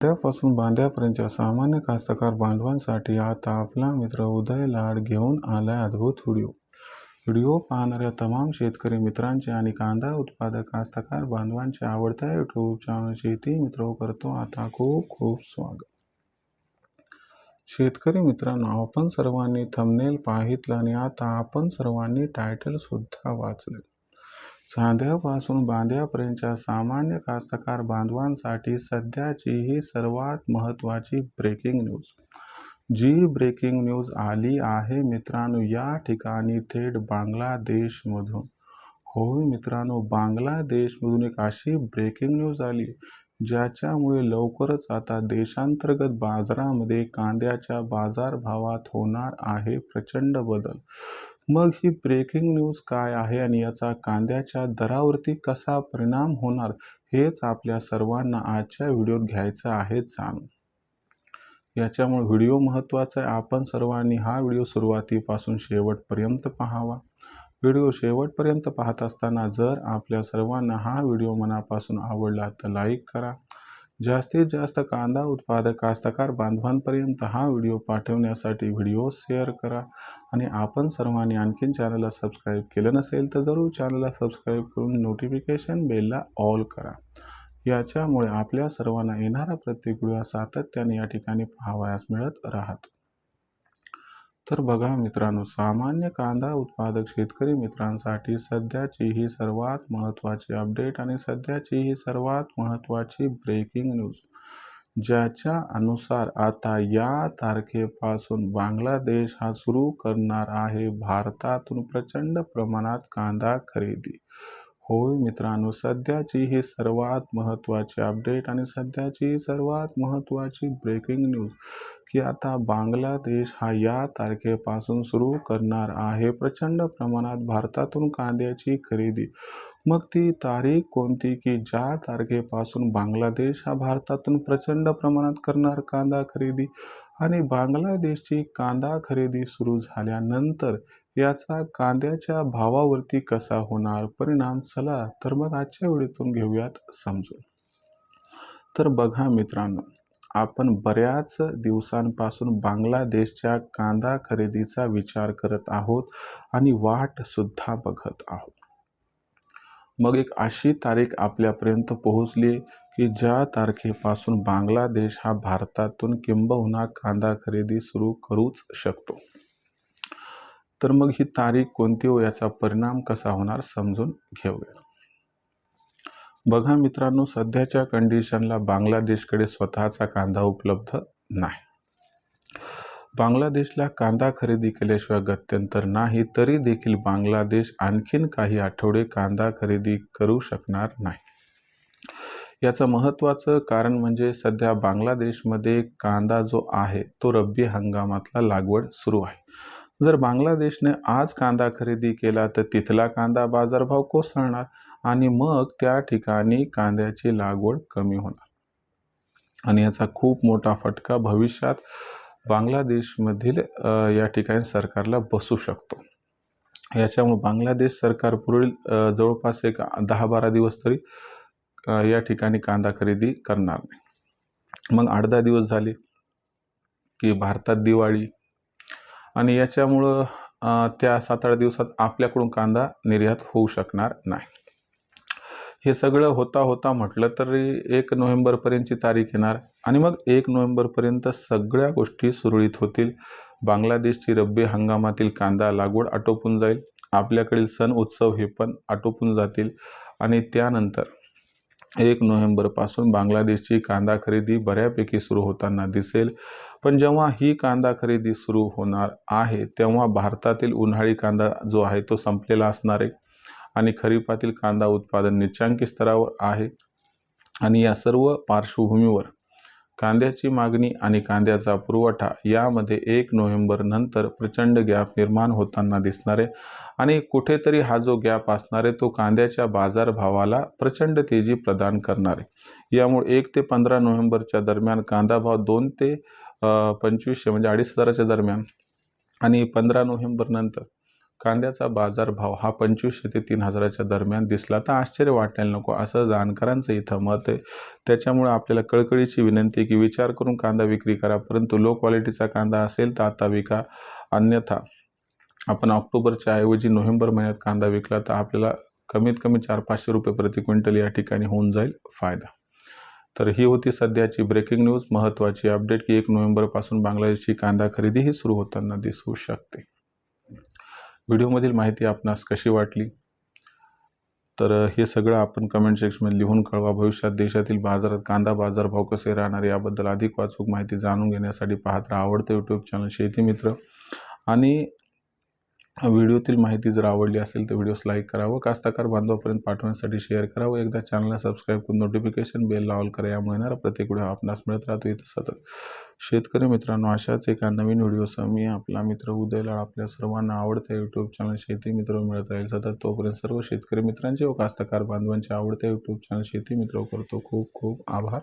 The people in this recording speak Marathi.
त्यापासून बांध्यापर्यंतच्या सामान्य कास्तकार बांधवांसाठी आता आपला मित्र उदय लाड घेऊन आलाय अद्भुत व्हिडिओ. व्हिडिओ पाहणाऱ्या तमाम शेतकरी मित्रांचे आणि कांदा उत्पादक कास्तकार बांधवांचे आवडत्या यूट्यूब चॅनल शेती मित्र करतो आता खूप खूप स्वागत. शेतकरी मित्रांनो आपण सर्वांनी थंबनेल पाहितलं आणि आता आपण सर्वांनी टायटल सुद्धा वाचले. चांद्यापासून बांध्यापर्यंतच्या सामान्य कास्तकार बांधवांसाठी सध्याची ही सर्वात महत्त्वाची ब्रेकिंग न्यूज जी ब्रेकिंग न्यूज आली आहे मित्रांनो या ठिकाणी थेट बांगलादेशमधून. होय मित्रांनो बांगलादेशमधून एक अशी ब्रेकिंग न्यूज आली ज्याच्यामुळे लवकरच आता देशांतर्गत बाजारामध्ये कांद्याच्या बाजारभावात होणार आहे प्रचंड बदल. मग ही ब्रेकिंग न्यूज काय आहे आणि याचा कांद्याच्या दरावरती कसा परिणाम होणार हेच आपल्या सर्वांना आजच्या व्हिडिओत घ्यायचं आहे जाणून. याच्यामुळे व्हिडिओ महत्त्वाचा आहे. आपण सर्वांनी हा व्हिडिओ सुरुवातीपासून शेवटपर्यंत पाहावा. व्हिडिओ शेवटपर्यंत पाहत असताना जर आपल्या सर्वांना हा व्हिडिओ मनापासून आवडला तर लाईक करा. जास्तीत जास्त कांदा उत्पादक कास्तकार बांधवांपर्यंत हा व्हिडिओ पाठवण्यासाठी व्हिडिओ शेअर करा आणि आपण सर्वांनी आणखीन चॅनलला सबस्क्राईब केलं नसेल तर जरूर चॅनलला सबस्क्राईब करून नोटिफिकेशन बेलला ऑल करा. याच्यामुळे आपल्या सर्वांना येणारा प्रत्येक व्हिडिओ सातत्याने या ठिकाणी पाहावयास मिळत राहतो. तर बघा मित्रांनो सामान्य कांदा उत्पादक शेतकरी मित्रांसाठी सध्याची ही सर्वात महत्त्वाची अपडेट आणि सध्याची ही सर्वात महत्त्वाची ब्रेकिंग न्यूज ज्याच्या अनुसार आता या तारखेपासून बांगलादेश हा सुरू करणार आहे भारतातून प्रचंड प्रमाणात कांदा खरेदी. होय मित्रांनो सध्याची ही सर्वात महत्त्वाची अपडेट आणि सध्याची सर्वात महत्त्वाची ब्रेकिंग न्यूज की आता बांगलादेश हा या तारखेपासून सुरू करणार आहे. प्रचंड प्रमाणात भारतातून कांद्याची खरेदी. मग ती तारीख कोणती? की ज्या तारखेपासून बांगलादेश हा भारतातून प्रचंड प्रमाणात करणार कांदा खरेदी? आणि बांगलादेशची कांदा खरेदी सुरू झाल्यानंतर याचा कांद्याच्या भावावरती कसा होणार परिणाम? चला तर मग आजच्या वेळेतून घेऊयात समजून. तर बघा मित्रांनो आपण बऱ्याच दिवसांपासून बांगलादेशच्या कांदा खरेदीचा विचार करत आहोत आणि वाटसुद्धा बघत आहोत. मग एक अशी तारीख आपल्यापर्यंत पोहोचली की ज्या तारखेपासून बांगलादेश हा भारतातून किंबहुना कांदा खरेदी सुरू करूच शकतो. तर मग ही तारीख कोणती हो याचा परिणाम कसा होणार समजून घेऊया. बघा मित्रांनो सध्याच्या कंडिशनला बांगलादेशकडे स्वतःचा कांदा उपलब्ध नाही. बांगलादेशला कांदा खरेदी केल्याशिवाय गत्यंतर नाही तरी देखील बांगलादेश आणखीन काही आठवडे कांदा खरेदी करू शकणार नाही. याचं महत्त्वाचं कारण म्हणजे सध्या बांगलादेशमध्ये कांदा जो आहे तो रब्बी हंगामातला लागवड सुरू आहे. जर बांगलादेशने आज कांदा खरेदी केला तर तिथला कांदा बाजारभाव कोसळणार? आणि मग त्या ठिकाणी कांद्याची लागवड कमी होणार. आणि याचा खूप मोठा फटका भविष्यात बांगलादेशमधील या ठिकाणी सरकारला बसू शकतो. याच्यामुळे बांगलादेश सरकार पुढील जवळपास एक दहा बारा दिवस तरी या ठिकाणी कांदा खरेदी करणार नाही. मग आठ दहा दिवस झाले की भारतात दिवाळी आणि याच्यामुळं त्या सात आठ दिवसात आपल्याकडून कांदा निर्यात होऊ शकणार नाही. हे सगळं होता होता म्हटलं तरी एक नोव्हेंबरपर्यंतची तारीख येणार. आणि मग एक नोव्हेंबरपर्यंत सगळ्या गोष्टी सुरळीत होतील. बांगलादेशची रब्बी हंगामातील कांदा लागवड आटोपून जाईल. आपल्याकडील सण उत्सव हे पण आटोपून जातील. आणि त्यानंतर एक नोव्हेंबरपासून बांगलादेशची कांदा खरेदी बऱ्यापैकी सुरू होताना दिसेल. पण जेव्हा ही कांदा खरेदी सुरू होणार आहे तेव्हा भारतातील उन्हाळी कांदा जो आहे तो संपलेला असणार आहे. आणि खरीपातील कांदा उत्पादन निच्चांकी स्तरावर आहे. आणि या सर्व पार्श्वभूमीवर कांद्याची मागणी आणि कांद्याचा पुरवठा यामध्ये एक नोव्हेंबर नंतर प्रचंड गॅप निर्माण होताना दिसणार आहे आणि कुठेतरी हा जो गॅप असणार आहे तो कांद्याच्या बाजारभावाला प्रचंड तेजी प्रदान करणार. आहे यामुळे एक ते पंधरा नोव्हेंबरच्या दरम्यान कांदा भाव दोन ते पंचवीसशे म्हणजे अडीच हजाराच्या दरम्यान आणि पंधरा नोव्हेंबर नंतर कांद्याचा बाजारभाव हा पंचवीसशे ते तीन हजाराच्या दरम्यान दिसला. तर आश्चर्य वाटायला नको असं जाणकारांचं इथं मत आहे. त्याच्यामुळे आपल्याला कळकळीची विनंती की विचार करून कांदा विक्री करा परंतु लो क्वालिटीचा कांदा असेल तर आता विका. अन्यथा आपण ऑक्टोबरच्या ऐवजी नोव्हेंबर महिन्यात कांदा विकला तर आपल्याला कमीत कमी चार पाचशे रुपये प्रति क्विंटल या ठिकाणी होऊन जाईल फायदा. तर ही होती सध्याची ब्रेकिंग न्यूज महत्त्वाची अपडेट की एक नोव्हेंबरपासून बांगलादेशची कांदा खरेदीही सुरू होताना दिसू शकते. व्हिडिओमधील माहिती आपणास कशी वाटली? तर हे सगळं आपण कमेंट सेक्शनमध्ये लिहून कळवा. भविष्यात देशातील बाजारात कांदा बाजारभाव कसे राहणार याबद्दल अधिक वाचूक माहिती जाणून घेण्यासाठी पाहत राहा. आवडतं यूट्यूब चॅनल शेती मित्र. आणि व्हिडिओतील माहिती जर आवडली असेल तर व्हिडिओस लाईक करावं कास्तकार बांधवापर्यंत पाठवण्यासाठी शेअर करावं. एकदा चॅनलला सबस्क्राईब करून नोटिफिकेशन बेल लावल करा यामुळे येणारा प्रत्येक व्हिडिओ आपणास मिळत राहतो. इथं सतत शेतकरी मित्रांनो अशाच एका नवीन व्हिडिओसह मी आपला मित्र उदयलाळ आपल्या सर्वांना आवडत्या यूट्यूब चॅनल शेती मित्र मिळत राहील. सतत तोपर्यंत सर्व शेतकरी मित्रांचे व कास्तकार बांधवांचे आवडत्या यूट्यूब चॅनल शेती मित्र करतो. खूप खूप आभार.